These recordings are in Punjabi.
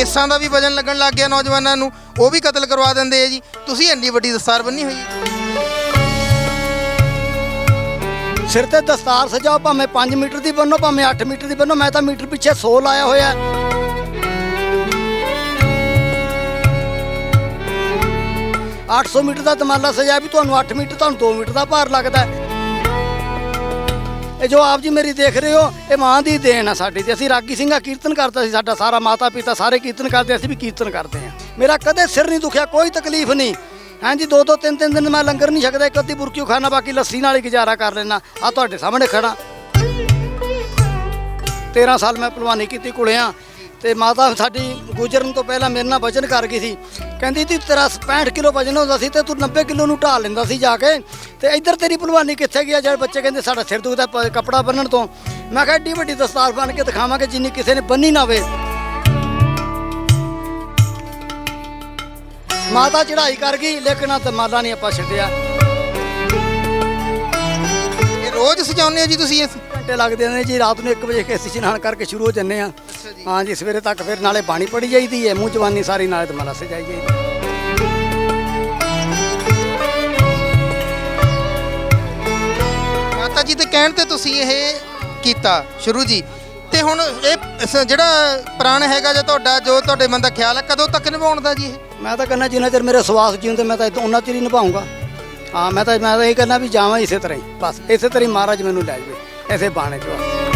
ਕੇਸਾਂ ਦਾ ਵੀ ਵਜਨ ਲੱਗਣ ਲੱਗ ਗਿਆ ਨੌਜਵਾਨਾਂ ਨੂੰ, ਉਹ ਵੀ ਕਤਲ ਕਰਵਾ ਦਿੰਦੇ ਆ ਜੀ ਤੁਸੀਂ ਇੰਨੀ ਵੱਡੀ ਦਸਤਾਰ ਬੰਨੀ ਹੋਈ ਸਿਰ ਤੇ ਦਸਤਾਰ ਸਜਾਓ, ਭਾਵੇਂ 5 ਮੀਟਰ ਦੀ ਬੰਨੋ, ਭਾਵੇਂ 8 ਮੀਟਰ ਦੀ ਬੰਨੋ, ਮੈਂ ਤਾਂ ਮੀਟਰ ਪਿੱਛੇ 100 ਲਾਇਆ ਹੋਇਆ ਹੈ। ਅੱਠ ਸੌ ਮੀਟਰ ਦਾ ਤਮਾਲਾ ਸਜਾਇਆ ਵੀ ਤੁਹਾਨੂੰ 8 ਮੀਟਰ, ਤੁਹਾਨੂੰ 2 ਮੀਟਰ ਦਾ ਭਾਰ ਲੱਗਦਾ ਹੈ। ਇਹ ਜੋ ਆਪ ਜੀ ਮੇਰੀ ਦੇਖ ਰਹੇ ਹੋ, ਇਹ ਮਾਂ ਦੀ ਦੇਣ ਆ ਸਾਡੀ ਤੇ ਅਸੀਂ ਰਾਗੀ ਸਿੰਘਾ ਕੀਰਤਨ ਕਰਦਾ ਸੀ, ਸਾਡਾ ਸਾਰਾ ਮਾਤਾ ਪਿਤਾ ਸਾਰੇ ਕੀਰਤਨ ਕਰਦੇ, ਅਸੀਂ ਵੀ ਕੀਰਤਨ ਕਰਦੇ ਹਾਂ। ਮੇਰਾ ਕਦੇ ਸਿਰ ਨਹੀਂ ਦੁਖਿਆ, ਕੋਈ ਤਕਲੀਫ ਨਹੀਂ। ਹਾਂਜੀ ਦੋ ਦੋ ਤਿੰਨ ਤਿੰਨ ਦਿਨ ਮੈਂ ਲੰਗਰ ਨਹੀਂ ਛਕਦਾ, ਇੱਕ ਅੱਧੀ ਬੁਰਕੀ ਖਾਣਾ, ਬਾਕੀ ਲੱਸੀ ਨਾਲ ਹੀ ਗੁਜ਼ਾਰਾ ਕਰ ਲੈਣਾ ਆ ਤੁਹਾਡੇ ਸਾਹਮਣੇ ਖੜਾ 13 ਸਾਲ ਮੈਂ ਪਹਿਲਵਾਨੀ ਕੀਤੀ ਕੁਲਿਆਂ ਤੇ ਮਾਤਾ ਸਾਡੀ ਗੁਜਰਨ ਤੋਂ ਪਹਿਲਾਂ ਮੇਰੇ ਨਾਲ ਵਜਨ ਕਰ ਗਈ ਸੀ। ਕਹਿੰਦੀ ਤੀ ਤੇਰਾ 65 ਕਿਲੋ ਵਜਨ ਹੁੰਦਾ ਸੀ ਤੇ ਤੂੰ 90 ਕਿਲੋ ਨੂੰ ਢਾਲ ਲੈਂਦਾ ਸੀ ਜਾ ਕੇ। ਤੇ ਇੱਧਰ ਤੇਰੀ ਪਹਿਲਵਾਨੀ ਕਿੱਥੇ ਗਿਆ ਜਿਹੜੇ ਬੱਚੇ ਕਹਿੰਦੇ ਸਾਡਾ ਸਿਰ ਦੁਖਦਾ ਕੱਪੜਾ ਬੰਨਣ ਤੋਂ। ਮੈਂ ਕਿਹਾ ਏਡੀ ਵੱਡੀ ਦਸਤਾਰ ਬਣ ਕੇ ਦਿਖਾਵਾਂਗੇ ਜਿੰਨੀ ਕਿਸੇ ਨੇ ਬੰਨੀ ਨਾ ਹੋਵੇ। ਮਾਤਾ ਚੜ੍ਹਾਈ ਕਰ ਗਈ ਲੇਕਿਨ ਆ ਮਾਲਾ ਨਹੀਂ ਆਪਾਂ ਛੱਡਿਆ। ਇਹ ਰੋਜ਼ ਸਜਾਉਂਦੇ ਆ ਜੀ ਤੁਸੀਂ ਇਸ? ਘੰਟੇ ਲੱਗਦੇ ਨੇ ਜੀ ਰਾਤ ਨੂੰ 1 ਵਜੇ ਕੇ ਅਸੀਂ ਇਸ਼ਨਾਨ ਕਰਕੇ ਸ਼ੁਰੂ ਹੋ ਜੰਨੇ ਆ ਹਾਂ ਜੀ ਸਵੇਰੇ ਤੱਕ ਫਿਰ ਨਾਲੇ ਬਾਣੀ ਪੜੀ ਜਾਈਦੀ ਹੈ ਮੂੰਹ ਜਵਾਨੀ ਸਾਰੀ ਨਾਲੇ ਤੇ ਮਾਲਾ ਸਜਾਈ ਜਾਈਦੀ। ਮਾਤਾ ਜੀ ਦੇ ਕਹਿਣ ਤੇ ਤੁਸੀਂ ਇਹ ਕੀਤਾ ਸ਼ੁਰੂ ਜੀ। ਤੇ ਹੁਣ ਇਹ ਸ- ਜਿਹੜਾ ਪ੍ਰਾਣ ਹੈਗਾ ਜਾਂ ਤੁਹਾਡਾ ਜੋ ਤੁਹਾਡੇ ਮਨ ਦਾ ਖਿਆਲ ਹੈ ਕਦੋਂ ਤੱਕ ਨਿਭਾਉਣ ਦਾ ਜੀ ਇਹ? ਮੈਂ ਤਾਂ ਕਹਿੰਦਾ ਜਿੰਨਾ ਚਿਰ ਮੇਰੇ ਸਵਾਸ ਜਿਉਂਦੇ ਮੈਂ ਤਾਂ ਇੱਥੋਂ ਉਹਨਾਂ ਚਿਰ ਹੀ ਨਿਭਾਉਂਗਾ ਹਾਂ ਮੈਂ ਤਾਂ ਮੈਂ ਤਾਂ ਇਹ ਕਹਿੰਦਾ ਵੀ ਜਾਵਾਂ ਇਸੇ ਤਰ੍ਹਾਂ ਹੀ। ਬਸ ਇਸੇ ਤਰ੍ਹਾਂ ਹੀ ਮਹਾਰਾਜ ਮੈਨੂੰ ਲੈ ਜਾਵੇ ਐਸੇ ਬਾਣੇ ਚੋਂ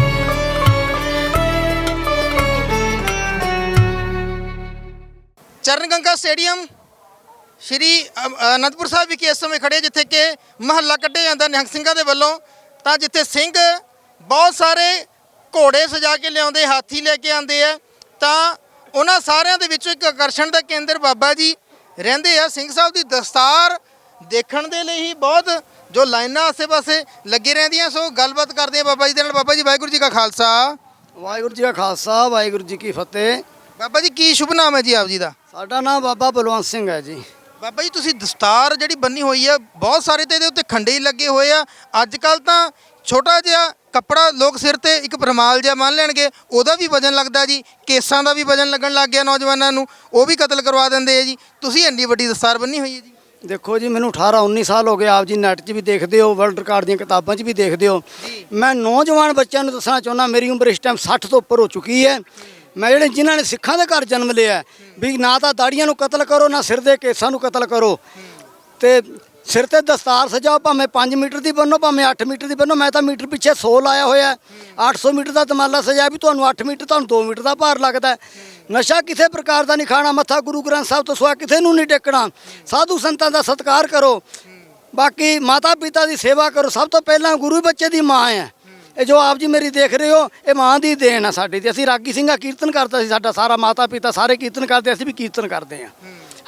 ਚਰਨ ਗੰਗਾ ਸਟੇਡੀਅਮ ਸ਼੍ਰੀ ਅ- ਅਨੰਦਪੁਰ ਸਾਹਿਬ ਵਿਖੇ ਇਸ ਸਮੇਂ ਖੜੇ ਜਿੱਥੇ ਕਿ ਮਹੱਲਾ ਕੱਢਿਆ ਜਾਂਦਾ ਨਿਹੰਗ ਸਿੰਘਾਂ ਦੇ ਵੱਲੋਂ। ਤਾਂ ਜਿੱਥੇ ਸਿੰਘ ਬਹੁਤ ਸਾਰੇ ਘੋੜੇ ਸਜਾ ਕੇ ਲਿਆਉਂਦੇ, ਹਾਥੀ ਲੈ ਕੇ ਆਉਂਦੇ ਆ। ਤਾਂ ਉਹਨਾਂ ਸਾਰਿਆਂ ਦੇ ਵਿੱਚੋਂ ਇੱਕ ਆਕਰਸ਼ਣ ਦਾ ਕੇਂਦਰ ਬਾਬਾ ਜੀ ਰਹਿੰਦੇ ਆ। ਸਿੰਘ ਸਾਹਿਬ ਦੀ ਦਸਤਾਰ ਦੇਖਣ ਦੇ ਲਈ ਹੀ ਬਹੁਤ ਜੋ ਲਾਈਨਾਂ ਆਸੇ-ਪਾਸੇ ਲੱਗੇ ਰਹਿੰਦੀਆਂ, ਸੋ ਗੱਲਬਾਤ ਕਰਦੇ ਆ ਬਾਬਾ ਜੀ ਦੇ ਨਾਲ। ਬਾਬਾ ਜੀ, ਵਾਹਿਗੁਰੂ ਜੀ ਕਾ ਖਾਲਸਾ। ਵਾਹਿਗੁਰੂ ਜੀ ਕਾ ਖਾਲਸਾ, ਵਾਹਿਗੁਰੂ ਜੀ ਕੀ ਫਤਿਹ। ਬਾਬਾ ਜੀ ਕੀ ਸ਼ੁਭ ਨਾਮ ਹੈ ਜੀ ਆਪ ਜੀ ਦਾ? ਸਾਡਾ ਨਾਮ ਬਾਬਾ ਬਲਵੰਤ ਸਿੰਘ ਹੈ ਜੀ। ਬਾਬਾ ਜੀ ਤੁਸੀਂ ਦਸਤਾਰ ਜਿਹੜੀ ਬੰਨੀ ਹੋਈ ਆ ਬਹੁਤ ਸਾਰੇ ਤੇ ਇਹਦੇ ਉੱਤੇ ਖੰਡੇ ਹੀ ਲੱਗੇ ਹੋਏ ਆ। ਅੱਜ ਕੱਲ ਤਾਂ ਛੋਟਾ ਜਿਹਾ ਕੱਪੜਾ ਲੋਕ ਸਿਰ ਤੇ ਇੱਕ ਪਰਮਾਲ ਜਿਹਾ ਮੰਨ ਲੈਣਗੇ ਉਹਦਾ ਵੀ ਵਜਨ ਲੱਗਦਾ ਜੀ। ਕੇਸਾਂ ਦਾ ਵੀ ਵਜਨ ਲੱਗਣ ਲੱਗ ਗਿਆ ਨੌਜਵਾਨਾਂ ਨੂੰ ਉਹ ਵੀ ਕਤਲ ਕਰਵਾ ਦਿੰਦੇ ਆ ਜੀ। ਤੁਸੀਂ ਇੰਨੀ ਵੱਡੀ ਦਸਤਾਰ ਬੰਨੀ ਹੋਈ ਹੈ ਜੀ। ਦੇਖੋ ਜੀ ਮੈਨੂੰ 18 19 ਸਾਲ ਹੋ ਗਏ ਆਪ ਜੀ ਨੈਟ 'ਚ ਵੀ ਦੇਖਦੇ ਹੋ ਵਰਲਡ ਰਿਕਾਰਡ ਦੀਆਂ ਕਿਤਾਬਾਂ 'ਚ ਵੀ ਦੇਖਦੇ ਹੋ। ਮੈਂ ਨੌਜਵਾਨ ਬੱਚਿਆਂ ਨੂੰ ਦੱਸਣਾ ਚਾਹੁੰਦਾ ਮੇਰੀ ਉਮਰ ਇਸ ਟਾਈਮ 60 ਤੋਂ ਉੱਪਰ ਹੋ ਚੁੱਕੀ ਹੈ। ਮੈਂ ਜਿਹੜੇ ਜਿਨ੍ਹਾਂ ਨੇ ਸਿੱਖਾਂ ਦੇ ਘਰ ਜਨਮ ਲਿਆ, ਵੀ ਨਾ ਤਾਂ ਦਾੜੀਆਂ ਨੂੰ ਕਤਲ ਕਰੋ, ਨਾ ਸਿਰ ਦੇ ਕੇਸਾਂ ਨੂੰ ਕਤਲ ਕਰੋ। ਤੇ ਸਿਰ ਤੇ ਦਸਤਾਰ ਸਜਾਓ, ਭਾਵੇਂ 5 ਮੀਟਰ ਦੀ ਬੰਨੋ, ਭਾਵੇਂ 8 ਮੀਟਰ ਦੀ ਬੰਨੋ, ਮੈਂ ਤਾਂ ਮੀਟਰ ਪਿੱਛੇ 100 ਲਾਇਆ ਹੋਇਆ। ਹੈ। 800 ਮੀਟਰ ਦਾ ਤਮਾਲਾ ਸਜਾਇਆ ਵੀ ਤੁਹਾਨੂੰ 8 ਮੀਟਰ, ਤੁਹਾਨੂੰ 2 ਮੀਟਰ ਦਾ ਭਾਰ ਲੱਗਦਾ। ਨਸ਼ਾ ਕਿਸੇ ਪ੍ਰਕਾਰ ਦਾ ਨਹੀਂ ਖਾਣਾ, ਮੱਥਾ ਗੁਰੂ ਗ੍ਰੰਥ ਸਾਹਿਬ ਤੋਂ ਸਿਵਾ ਕਿਸੇ ਨੂੰ ਨਹੀਂ ਟੇਕਣਾ। ਸਾਧੂ ਸੰਤਾਂ ਦਾ ਸਤਿਕਾਰ ਕਰੋ। ਬਾਕੀ ਮਾਤਾ ਪਿਤਾ ਦੀ ਸੇਵਾ ਕਰੋ। ਸਭ ਤੋਂ ਪਹਿਲਾਂ ਗੁਰੂ ਬੱਚੇ ਦੀ ਮਾਂ ਹੈ। ਇਹ ਜੋ ਆਪ ਜੀ ਮੇਰੀ ਦੇਖ ਰਹੇ ਹੋ, ਇਹ ਮਾਂ ਦੀ ਦੇਣ ਆ ਸਾਡੀ ਤੇ। ਅਸੀਂ ਰਾਗੀ ਸਿੰਘਾ ਕੀਰਤਨ ਕਰਦਾ ਸੀ ਸਾਡਾ, ਸਾਰਾ ਮਾਤਾ ਪਿਤਾ ਸਾਰੇ ਕੀਰਤਨ ਕਰਦੇ, ਅਸੀਂ ਵੀ ਕੀਰਤਨ ਕਰਦੇ ਹਾਂ।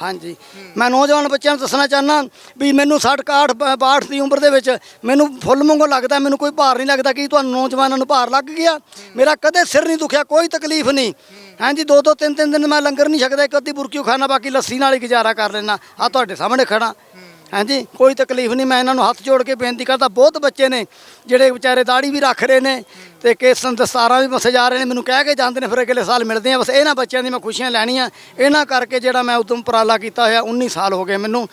ਹਾਂਜੀ। ਮੈਂ ਨੌਜਵਾਨ ਬੱਚਿਆਂ ਨੂੰ ਦੱਸਣਾ ਚਾਹਨਾ ਵੀ ਮੈਨੂੰ 60 61 62 ਦੀ ਉਮਰ ਦੇ ਵਿੱਚ ਮੈਨੂੰ ਫੁੱਲ ਵਾਂਗੂ ਲੱਗਦਾ, ਮੈਨੂੰ ਕੋਈ ਭਾਰ ਨਹੀਂ ਲੱਗਦਾ ਕਿ ਤੁਹਾਨੂੰ ਨੌਜਵਾਨਾਂ ਨੂੰ ਭਾਰ ਲੱਗ ਗਿਆ। ਮੇਰਾ ਕਦੇ ਸਿਰ ਨਹੀਂ ਦੁਖਿਆ, ਕੋਈ ਤਕਲੀਫ ਨਹੀਂ। ਹਾਂਜੀ, ਦੋ ਦੋ, ਤਿੰਨ ਤਿੰਨ ਦਿਨ ਮੈਂ ਲੰਗਰ ਨਹੀਂ ਛਕਦਾ, ਇੱਕ ਅੱਧੀ ਬੁਰਕੀ ਖਾਣਾ, ਬਾਕੀ ਲੱਸੀ ਨਾਲ ਹੀ ਗੁਜ਼ਾਰਾ ਕਰ ਲੈਣਾ ਆ ਤੁਹਾਡੇ ਸਾਹਮਣੇ ਖੜਾ ਹਾਂਜੀ, ਕੋਈ ਤਕਲੀਫ ਨਹੀਂ, ਮੈਂ ਇਹਨਾਂ ਨੂੰ ਹੱਥ ਜੋੜ ਕੇ ਬੇਨਤੀ ਕਰਦਾ, ਬਹੁਤ ਬੱਚੇ ਨੇ, ਜਿਹੜੇ ਵਿਚਾਰੇ ਦਾੜੀ ਵੀ ਰੱਖ ਰਹੇ ਨੇ ਤੇ ਕੇਸਨ ਦਸਤਾਰਾਂ ਵੀ ਸਜਾ ਰਹੇ ਨੇ, ਮੈਨੂੰ ਕਹਿ ਕੇ ਜਾਂਦੇ ਨੇ, ਫਿਰ ਅਗਲੇ ਸਾਲ ਮਿਲਦੇ ਆ, ਬਸ ਇਹਨਾਂ ਬੱਚਿਆਂ ਦੀ ਮੈਂ ਖੁਸ਼ੀਆਂ ਲੈਣੀਆਂ, ਇਹਨਾਂ ਕਰਕੇ ਜਿਹੜਾ ਮੈਂ ਉਦਮ ਉਪਰਾਲਾ ਕੀਤਾ ਹੋਇਆ 19 ਸਾਲ ਹੋ ਗਏ ਮੈਨੂੰ,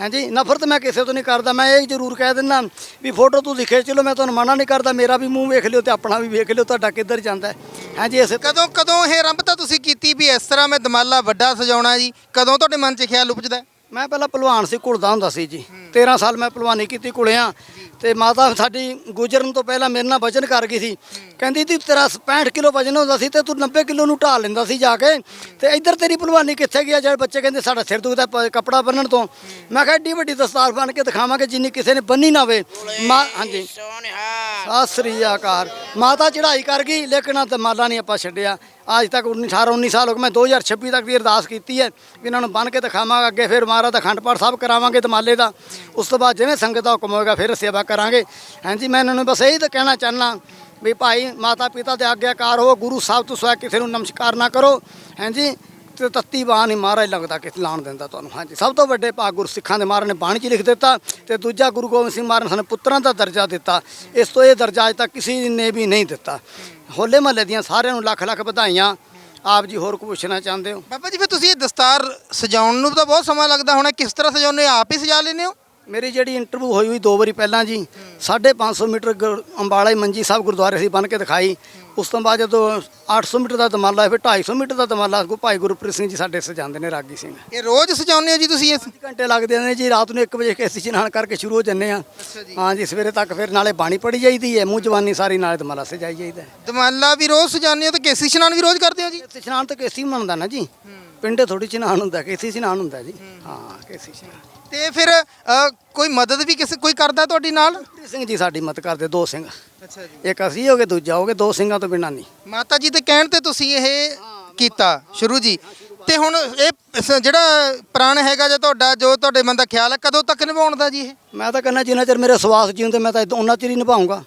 ਹਾਂਜੀ, ਨਫ਼ਰਤ ਮੈਂ ਕਿਸੇ ਤੋਂ ਨਹੀਂ ਕਰਦਾ, ਮੈਂ ਇਹ ਜ਼ਰੂਰ ਕਹਿ ਦਿੰਦਾ ਵੀ ਫੋਟੋ ਤੂੰ ਦਿਖੇ ਚਲੋ ਮੈਂ ਤੁਹਾਨੂੰ ਮਨਾ ਨਹੀਂ ਕਰਦਾ, ਮੇਰਾ ਵੀ ਮੂੰਹ ਵੇਖ ਲਿਓ ਤੇ ਆਪਣਾ ਵੀ ਵੇਖ ਲਿਓ, ਤੁਹਾਡਾ ਕਿੱਧਰ ਜਾਂਦਾ ਹੈ। ਹਾਂਜੀ, ਇਸੇ ਕਦੋਂ ਕਦੋਂ ਇਹ ਆਰੰਭਤਾ ਤੁਸੀਂ ਕੀਤੀ ਵੀ ਇਸ ਤਰ੍ਹਾਂ ਮੈਂ ਦਮਾਲਾ ਵੱਡਾ ਸਜਾਉਣਾ ਜੀ, ਕਦੋਂ ਤੁਹਾਡੇ ਮਨ 'ਚ ਖਿਆਲ ਉਪਜਦਾ ਮੈਂ ਪਹਿਲਾਂ ਪਹਿਲਵਾਨ ਸੀ ਘੁਲਦਾ ਹੁੰਦਾ ਸੀ ਜੀ। 13 ਸਾਲ ਮੈਂ ਪਹਿਲਵਾਨੀ ਕੀਤੀ ਕੁੜਿਆਂ ਤੇ ਮਾਤਾ ਸਾਡੀ ਗੁਜਰਨ ਤੋਂ ਪਹਿਲਾਂ ਮੇਰੇ ਨਾਲ ਵਜਨ ਕਰ ਗਈ ਸੀ। ਕਹਿੰਦੀ ਤੀ ਤੇਰਾ 65 ਕਿਲੋ ਵਜਨ ਹੁੰਦਾ ਸੀ ਤੇ ਤੂੰ 90 ਕਿਲੋ ਨੂੰ ਢਾਲ ਲੈਂਦਾ ਸੀ ਜਾ ਕੇ। ਤੇ ਇੱਧਰ ਤੇਰੀ ਪਹਿਲਵਾਨੀ ਕਿੱਥੇ ਗਿਆ? ਜਿਹੜੇ ਬੱਚੇ ਕਹਿੰਦੇ ਸਾਡਾ ਸਿਰ ਦੁਖਦਾ ਕੱਪੜਾ ਬੰਨਣ ਤੋਂ। ਮੈਂ ਕਿਹਾ ਏਡੀ ਵੱਡੀ ਦਸਤਾਰ ਬਣ ਕੇ ਦਿਖਾਵਾਂਗੇ ਜਿੰਨੀ ਕਿਸੇ ਨੇ ਬੰਨੀ ਨਾ ਹੋਵੇ। ਹਾਂਜੀ। ਸਤਿ ਸ੍ਰੀ ਅਕਾਲ। ਮਾਤਾ ਚੜ੍ਹਾਈ ਕਰ ਗਈ, ਲੇਕਿਨ ਆ ਮਾਲਾ ਨਹੀਂ ਆਪਾਂ ਛੱਡਿਆ। ਅੱਜ ਤੱਕ 19 18 19 ਸਾਲ ਹੋ ਗਏ, ਮੈਂ 2026 ਤੱਕ ਦੀ ਅਰਦਾਸ ਕੀਤੀ ਹੈ ਵੀ ਇਹਨਾਂ ਨੂੰ ਬੰਨ ਕੇ ਦਿਖਾਵਾਂਗਾ, ਅੱਗੇ ਫਿਰ ਮਹਾਰਾਜ ਦਾ ਖੰਡ ਪਾਠ ਸਾਹਿਬ ਕਰਾਵਾਂਗੇ ਦਮਾਲੇ ਦਾ। ਉਸ ਤੋਂ ਬਾਅਦ ਜਿਵੇਂ ਸੰਗਤ ਦਾ ਹੁਕਮ ਹੋਏਗਾ, ਫਿਰ ਸੇਵਾ ਕਰਾਂਗੇ। ਹਾਂਜੀ, ਮੈਂ ਇਹਨਾਂ ਨੂੰ ਬਸ ਇਹੀ ਤਾਂ ਕਹਿਣਾ ਚਾਹਨਾ ਵੀ ਭਾਈ ਮਾਤਾ ਪਿਤਾ ਦੇ ਆਗਿਆਕਾਰ ਹੋ, ਗੁਰੂ ਸਾਹਿਬ ਤੋਂ ਸਵਾ ਕਿਸੇ ਨੂੰ ਨਮਸਕਾਰ ਨਾ ਕਰੋ। ਹਾਂਜੀ ਤੇ ਤੱਤੀ ਬਾਣ ਹੀ ਮਹਾਰਾਜ ਲੱਗਦਾ ਕਿ ਲਾਣ ਦਿੰਦਾ ਤੁਹਾਨੂੰ। ਹਾਂਜੀ, ਸਭ ਤੋਂ ਵੱਡੇ ਭਾਗ ਗੁਰ ਸਿੱਖਾਂ ਦੇ ਮਹਾਰਾਜ ਨੇ ਬਾਣੀ 'ਚ ਲਿਖ ਦਿੱਤਾ ਤੇ ਦੂਜਾ ਗੁਰੂ ਗੋਬਿੰਦ ਸਿੰਘ ਮਹਾਰਾਜ ਨੇ ਸਾਨੂੰ ਪੁੱਤਰਾਂ ਦਾ ਦਰਜਾ ਦਿੱਤਾ। ਇਸ ਤੋਂ ਇਹ ਦਰਜਾ ਅਜ ਤੱਕ ਕਿਸੇ ਨੇ ਵੀ ਨਹੀਂ ਦਿੱਤਾ। ਹੋਲੇ ਮਹੱਲੇ ਦੀਆਂ ਸਾਰਿਆਂ ਨੂੰ ਲੱਖ ਲੱਖ ਵਧਾਈਆਂ। ਆਪ ਜੀ ਹੋਰ ਕੁਝ ਪੁੱਛਣਾ ਚਾਹੁੰਦੇ ਹੋ? ਬਾਬਾ ਜੀ, ਫਿਰ ਤੁਸੀਂ ਇਹ ਦਸਤਾਰ ਸਜਾਉਣ ਨੂੰ ਤਾਂ ਬਹੁਤ ਸਮਾਂ ਲੱਗਦਾ ਹੋਣਾ। ਕਿਸ ਤਰ੍ਹਾਂ ਸਜਾਉਂਦੇ ਹੋ? ਆਪ ਹੀ ਸਜਾ ਲੈਂਦੇ ਹੋ? ਮੇਰੀ ਜਿਹੜੀ ਇੰਟਰਵਿਊ ਹੋਈ ਹੋਈ ਦੋ ਵਾਰੀ ਪਹਿਲਾਂ ਜੀ 550 ਮੀਟਰ ਗੁਰ- ਅੰਬਾਲਾ ਹੀ ਮੰਜੀ ਸਾਹਿਬ ਗੁਰਦੁਆਰੇ ਸੀ ਬਣ ਕੇ ਦਿਖਾਈ। ਉਸ ਤੋਂ ਬਾਅਦ ਜਦੋਂ 800 ਮੀਟਰ ਦਾ ਦਮਾਲਾ ਫਿਰ 250 ਮੀਟਰ ਦਾ ਦਮਾਲਾ ਕੋ ਭਾਈ ਗੁਰਪ੍ਰੀਤ ਸਿੰਘ ਜੀ ਸਾਡੇ ਸਜਾਉਂਦੇ ਨੇ ਰਾਗੀ ਸਿੰਘ। ਇਹ ਰੋਜ਼ ਸਜਾਉਂਦੇ ਹੋ ਜੀ ਤੁਸੀਂ ਇਸ? ਘੰਟੇ ਲੱਗਦੇ ਨੇ ਜੀ ਰਾਤ ਨੂੰ 1 ਵਜੇ ਕੇਸੀ ਇਸ਼ਨਾਨ ਕਰਕੇ ਸ਼ੁਰੂ ਹੋ ਜੰਨੇ ਆ ਅੱਛਾ ਜੀ। ਹਾਂ ਜੀ ਸਵੇਰੇ ਤੱਕ ਫਿਰ ਨਾਲੇ ਬਾਣੀ ਪੜੀ ਜਾਈਦੀ ਹੈ ਮੂੰਹ ਜਵਾਨੀ ਸਾਰੀ ਨਾਲੇ ਦਮਾਲਾ ਸਜਾਈ ਜਾਈਦਾ ਹੈ। ਦਮਾਲਾ ਵੀ ਰੋਜ਼ ਸਜਾਉਂਦੇ ਹੋ ਤੇ ਕੇਸੀ ਇਸ਼ਨਾਨ ਵੀ ਰੋਜ਼ ਕਰਦੇ ਹੋ ਜੀ? ਇਸ਼ਨਾਨ ਤਾਂ ਕੇਸੀ ਬਣਾਉਂਦਾ ਨਾ ਜੀ। ਪਿੰਡੇ ਥੋੜੀ ਇਸ਼ਨਾਨ ਹੁੰਦਾ ਕੇਸੀ ਇਸ਼ਨਾਨ ਹੁੰਦਾ ਜੀ। ਹਾਂ। ਕੇਸੀ ਇਸ਼ਨਾਨ ਤੇ ਫਿਰ ਅ, ਕੋਈ ਮਦਦ ਵੀ ਕਿਸੇ ਕੋਈ ਕਰਦਾ ਤੁਹਾਡੀ ਨਾਲ? ਸਿੰਘ ਜੀ ਸਾਡੀ ਮਤ ਕਰਦੇ ਦੋ ਸਿੰਘ। ਅੱਛਾ ਜੀ। ਇੱਕ ਅਸੀਂ ਹੋ ਗਏ ਦੂਜਾ ਹੋ ਗਏ ਦੋ ਸਿੰਘਾਂ ਤੋਂ ਬਿਨਾਂ ਨਹੀਂ। ਮਾਤਾ ਜੀ ਦੇ ਕਹਿਣ ਤੇ ਤੁਸੀਂ ਇਹ ਕੀਤਾ ਸ਼ੁਰੂ ਜੀ। ਤੇ ਹੁਣ ਇਹ ਸ- ਜਿਹੜਾ ਪ੍ਰਾਣ ਹੈਗਾ ਜੇ ਤੁਹਾਡਾ ਜੋ ਤੁਹਾਡੇ ਮਨ ਦਾ ਖਿਆਲ ਹੈ ਕਦੋਂ ਤੱਕ ਨਿਭਾਉਣ ਦਾ ਜੀ ਇਹ? ਮੈਂ ਤਾਂ ਕਹਿੰਦਾ ਜਿੰਨਾ ਚਿਰ ਮੇਰੇ ਸਵਾਸ ਜਿਉਂਦੇ ਮੈਂ ਤਾਂ ਉਹਨਾਂ ਚਿਰ ਹੀ ਨਿਭਾਉਂਗਾ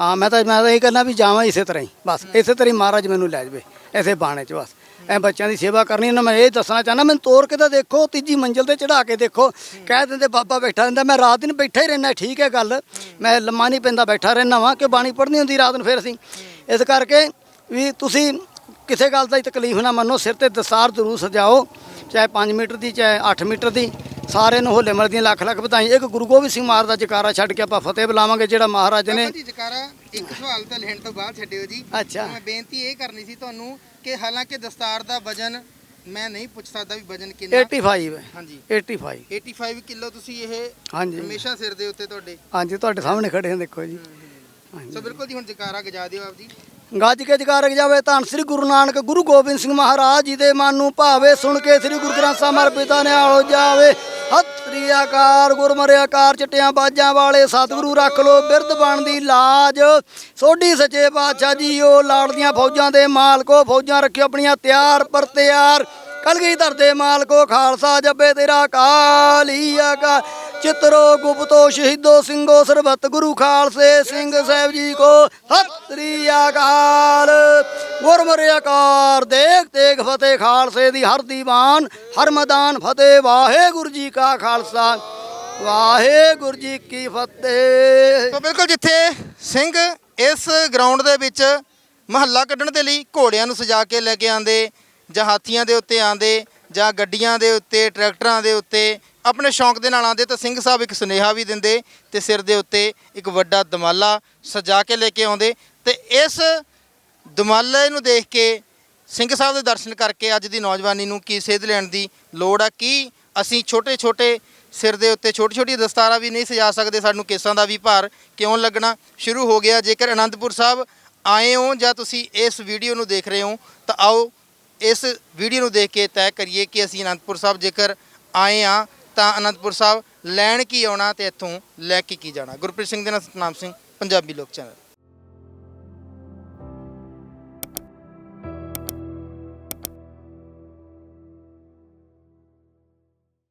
ਹਾਂ। ਮੈਂ ਤਾਂ ਮੈਂ ਤਾਂ ਇਹ ਕਹਿੰਦਾ ਵੀ ਜਾਵਾਂ ਇਸੇ ਤਰ੍ਹਾਂ ਹੀ ਬਸ। ਇਸੇ ਤਰ੍ਹਾਂ ਹੀ ਮਹਾਰਾਜ ਮੈਨੂੰ ਲੈ ਜਾਵੇ ਐਸੇ ਬਾਣੇ 'ਚ ਬਸ। ਐ ਬੱਚਿਆਂ ਦੀ ਸੇਵਾ ਕਰਨੀ ਨਾ ਮੈਂ ਇਹ ਦੱਸਣਾ ਚਾਹੁੰਦਾ ਮੈਨੂੰ ਤੋਰ ਕੇ ਤਾਂ ਦੇਖੋ ਤੀਜੀ ਮੰਜ਼ਲ ਤੇ ਚੜਾ ਕੇ ਦੇਖੋ। ਕਹਿ ਦਿੰਦੇ ਬਾਬਾ ਬੈਠਾ ਰਹਿੰਦਾ। ਮੈਂ ਰਾਤ ਦਿਨ ਬੈਠਾ ਹੀ ਰਹਿਣਾ ਠੀਕ ਹੈ ਗੱਲ। ਮੈਂ ਲੰਮਾ ਨਹੀਂ ਪੈਂਦਾ ਬੈਠਾ ਰਹਿਣਾ ਵਾਂ ਕਿ ਬਾਣੀ ਪੜ੍ਹਨੀ ਹੁੰਦੀ ਰਾਤ ਨੂੰ ਫਿਰ ਅਸੀਂ। ਇਸ ਕਰਕੇ ਵੀ ਤੁਸੀਂ ਕਿਸੇ ਗੱਲ ਦਾ ਤਕਲੀਫ ਨਾ ਮੰਨੋ ਸਿਰ ਤੇ ਦਸਤਾਰ ਜ਼ਰੂਰ ਸਜਾਓ ਚਾਹੇ 5 ਮੀਟਰ ਦੀ ਚਾਹੇ 8 ਮੀਟਰ ਦੀ। ਸਾਰੇ ਨੂੰ ਹੋਲੇ ਦੀਆਂ ਲੱਖ ਲੱਖ ਵਧਾਈ ਇੱਕ ਗੁਰੂ ਗੋਬਿੰਦ ਸਿੰਘ ਮਹਾਰਾਜ ਦਾ ਜਕਾਰਾ ਛੱਡ ਕੇ ਆਪਾਂ ਫਤਿਹ ਬੁਲਾਵਾਂਗੇ ਜਿਹੜਾ ਮਹਾਰਾਜ ਨੇ ਜੀ ਜਕਾਰਾ ਇੱਕ ਸਵਾਲ ਤਾਂ ਲੈਣ ਤੋਂ ਬਾਅਦ ਛੱਡਿਓ ਜੀ। ਅੱਛਾ। ਮੈਂ ਬੇਨਤੀ ਇਹ ਕਰਨੀ ਸੀ ਤੁਹਾਨੂੰ ਕਿ ਹਾਲਾਂਕਿ ਦਸਤਾਰ ਦਾ ਵਜਨ ਮੈਂ ਨਹੀਂ ਪੁੱਛ ਸਕਦਾ ਵੀ ਵਜਨ ਕਿੰਨਾ। 85 ਹੈ। ਹਾਂਜੀ। 85 85 ਕਿਲੋ ਤੁਸੀਂ ਇਹ ਹਾਂਜੀ। ਹਮੇਸ਼ਾ ਸਿਰ ਦੇ ਉੱਤੇ ਤੁਹਾਡੇ। ਹਾਂਜੀ ਤੁਹਾਡੇ ਸਾਹਮਣੇ ਖੜੇ ਹਾਂ ਦੇਖੋ ਜੀ। ਸੋ ਬਿਲਕੁਲ ਜੀ ਹੁਣ ਜਕਾਰਾ ਗਜਾ ਦਿਓ ਆਪ ਜੀ। ਗੱਜ ਕੇ ਜਕਾਰਕ ਜਾਵੇ ਧੰਨ ਸ੍ਰੀ ਗੁਰੂ ਨਾਨਕ ਗੁਰੂ ਗੋਬਿੰਦ ਸਿੰਘ ਮਹਾਰਾਜ ਜੀ ਦੇ ਮਨ ਨੂੰ ਭਾਵੇ ਸੁਣ ਕੇ ਸ੍ਰੀ ਗੁਰੂ ਗ੍ਰੰਥ ਸਾਹਿਬ ਮਰ ਪਿਤਾ ਨੇ ਆਲੋ ਜਾਵੇ। ਸ੍ਰੀ ਅਕਾਲ ਗੁਰਮਰਿ ਆਕਾਰ ਚਟਿਆਂ ਬਾਜਾਂ ਵਾਲੇ ਸਤਿਗੁਰੂ ਰੱਖ ਲੋ ਬਿਰਧ ਬਣਦੀ ਲਾਜ। ਸੋਢੀ ਸੱਚੇ ਪਾਤਸ਼ਾਹ ਜੀ, ਉਹ ਲਾੜਦੀਆਂ ਫੌਜਾਂ ਦੇ ਮਾਲਕੋ ਫੌਜਾਂ ਰੱਖਿਓ ਆਪਣੀਆਂ ਤਿਆਰ ਪਰ ਤਿਆਰ। ਕਲਗੀਧਰ ਦੇ ਮਾਲਕੋ ਖਾਲਸਾ ਜੱਬੇ ਤੇਰਾ ਕਾਲੀ ਆਕਾ ਚਿਤਰੋ ਗੁਪਤੋ ਸ਼ਹੀਦੋ ਸਿੰਘੋ ਸਰਬੱਤ ਗੁਰੂ ਖਾਲਸੇ ਸਿੰਘ ਸਾਹਿਬ ਜੀ ਕੋ। ਸਤਿ ਅਕਾਲ। ਗੁਰਮੁਰੇ ਆਕਾਰ ਦੇਖ ਤੇਗ ਫਤਿਹ ਖਾਲਸੇ ਦੀ ਹਰ ਦੀਵਾਨ, ਹਰ ਮੈਦਾਨ ਫਤਿਹ। ਵਾਹਿਗੁਰੂ ਜੀ ਕਾ ਖਾਲਸਾ, ਵਾਹਿਗੁਰੂ ਜੀ ਕੀ ਫਤਿਹ। ਸੋ ਬਿਲਕੁਲ ਜਿੱਥੇ ਸਿੰਘ ਇਸ ਗਰਾਊਂਡ ਦੇ ਵਿੱਚ ਮਹੱਲਾ ਕੱਢਣ ਦੇ ਲਈ ਘੋੜਿਆਂ ਨੂੰ ਸਜਾ ਕੇ ਲੈ ਕੇ ਆਂਦੇ ਜਾਂ ਹਾਥੀਆਂ ਦੇ ਉੱਤੇ ਆਂਦੇ ਜਾਂ ਗੱਡੀਆਂ ਦੇ ਉੱਤੇ, ਟਰੈਕਟਰਾਂ ਦੇ ਉੱਤੇ, ਆਪਣੇ ਸ਼ੌਂਕ ਦੇ ਨਾਲ ਆਂਦੇ ਤਾਂ ਸਿੰਘ ਸਾਹਿਬ ਇੱਕ ਸੁਨੇਹਾ ਵੀ ਦਿੰਦੇ ਤੇ ਸਿਰ ਦੇ ਉੱਤੇ ਇੱਕ ਵੱਡਾ ਦਮਾਲਾ ਸਜਾ ਕੇ ਲੈ ਕੇ ਆਉਂਦੇ ਤੇ ਇਸ ਦਮਾਲੇ ਨੂੰ ਦੇਖ ਕੇ ਸਿੰਘ ਸਾਹਿਬ ਦੇ ਦਰਸ਼ਨ ਕਰਕੇ ਅੱਜ ਦੀ ਨੌਜਵਾਨੀ ਨੂੰ ਕੀ ਸੇਧ ਲੈਣ ਦੀ ਲੋੜ ਆ, ਕੀ ਅਸੀਂ ਛੋਟੇ ਛੋਟੇ ਸਿਰ ਦੇ ਉੱਤੇ ਛੋਟੀ ਛੋਟੀ ਦਸਤਾਰਾਂ ਵੀ ਨਹੀਂ ਸਜਾ ਸਕਦੇ, ਸਾਨੂੰ ਕੇਸਾਂ ਦਾ ਵੀ ਭਾਰ ਕਿਉਂ ਲੱਗਣਾ? ਸ਼ੁਰੂ ਹੋ ਗਿਆ। ਜੇਕਰ ਅਨੰਦਪੁਰ ਸਾਹਿਬ ਆਏ ਹੋ ਜਾਂ ਤੁਸੀਂ ਇਸ ਵੀਡੀਓ ਨੂੰ ਦੇਖ ਰਹੇ ਹੋ ਤਾਂ ਆਓ ਇਸ ਵੀਡੀਓ ਨੂੰ ਦੇਖ ਕੇ ਤੈਅ ਕਰੀਏ ਕਿ ਅਸੀਂ ਅਨੰਦਪੁਰ ਸਾਹਿਬ ਜੇਕਰ ਆਏ ਆ ਤਾਂ ਅਨੰਦਪੁਰ ਸਾਹਿਬ ਲੈਣ ਕੀ ਆਉਣਾ ਤੇ ਇੱਥੋਂ ਲੈ ਕੇ ਕੀ ਜਾਣਾ। ਗੁਰਪ੍ਰੀਤ ਸਿੰਘ ਦੇ ਨਾਲ ਸਤਨਾਮ ਸਿੰਘ, ਪੰਜਾਬੀ ਲੋਕ ਚੈਨਲ।